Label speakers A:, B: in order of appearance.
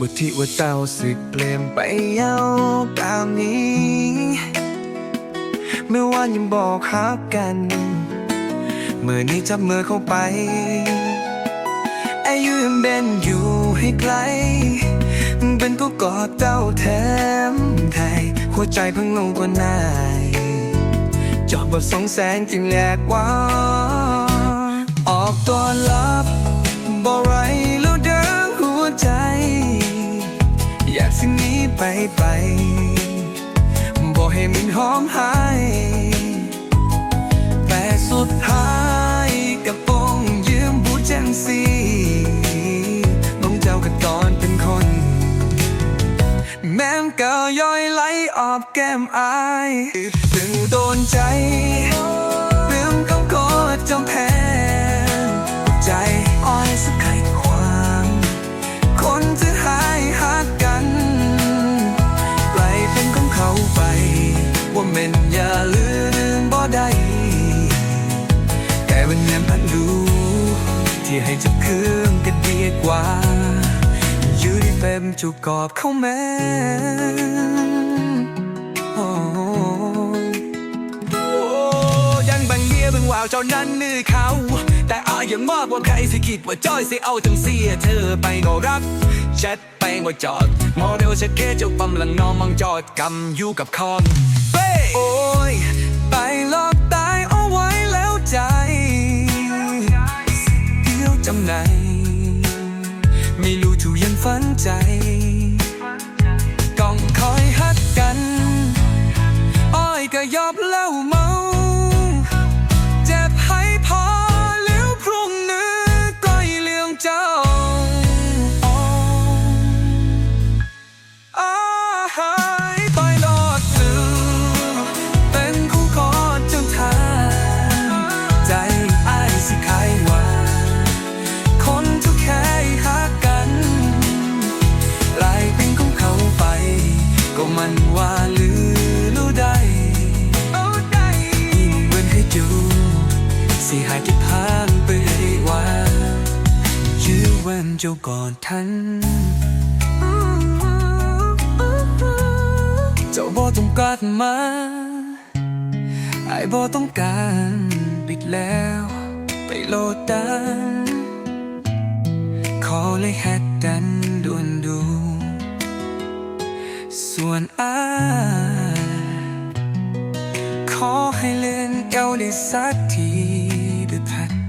A: บที่ว่าเต้าสึกเปลี่ยนไปย้าตามนี้เมื่อวายังบอกฮักกัน เมื่อนี้จับมือเข้าไปอายุยังเด่นอยู่ให้ไกล เป็นผู้กอดเต้าแถมไทยหัวใจเพิ่งลงกว่านายจอบบทสองแสนจึงแหลกว่า ออกตัวลับ อยากสิ่งนี้ไปไปบ่ให้มันหอมหายแต่สุดท้ายกับปงยืมบูจังสีต้องเจ้ากันก่อนเป็นคน แม้มเก่าย่อยไหลออบแก้มอายถึงโดนใจ ที่ให้จับเครื่องกันดีกว่า อยู่ที่เป็นจุกกอบเขาแม่โอ้โอ้ยังบังเงียบังวาวเจ้านั้นนือเขาแต่อายังมากกว่าใครสิคิดว่าจ้อยสิเอาทั้งเสียเธอไปก็รักแชทไปว่าจอดโมเดลเช็ดเคเจ้าปั๊มหลังนอนมองจอดกำอยู่กับคอมเฮ้โอ้ย ฝันใจก้องคอยฮักกัน อ้อยก็ยอบ นว่าลือรู้ได้ยิ่งเว้นให้จูสิหายที่พานไปให้ว่ายื้อว้นเจ้าก่อนทัน เจ้าบ่ต้องการมาไอ้ายบ่ต้องการปิดแล้ว ไปโลดันขอเลยแฮด ส่วนอายขอให้เล่นเกาได้สักทีเดือดพัด